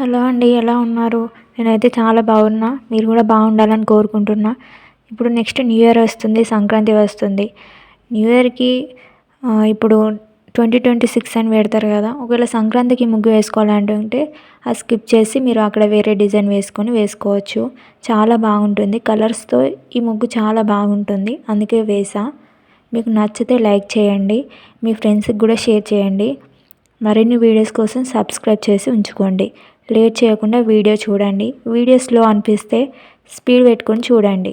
Hello అండి ఎలా ఉన్నారు? నేనైతే చాలా బాగున్నా. మీరు కూడా బాగుండాలని కోరుకుంటున్నా. ఇప్పుడు నెక్స్ట్ న్యూ ఇయర్ వస్తుంది సంక్రాంతి వస్తుంది. న్యూ ఇయర్కి ఇప్పుడు ట్వంటీ ట్వంటీ సిక్స్ అని పెడతారు కదా. ఒకవేళ సంక్రాంతికి ముగ్గు వేసుకోవాలంటుంటే అది స్కిప్ చేసి మీరు అక్కడ వేరే డిజైన్ వేసుకొని వేసుకోవచ్చు. చాలా బాగుంటుంది. కలర్స్తో ఈ ముగ్గు చాలా బాగుంటుంది. అందుకే వేసా. మీకు నచ్చితే లైక్ చేయండి. మీ ఫ్రెండ్స్కి కూడా షేర్ చేయండి. మరిన్ని వీడియోస్ కోసం సబ్స్క్రైబ్ చేసి ఉంచుకోండి. లేట్ చేయకుండా వీడియో చూడండి. వీడియో స్లో అనిపిస్తే స్పీడ్ పెట్టుకొని చూడండి.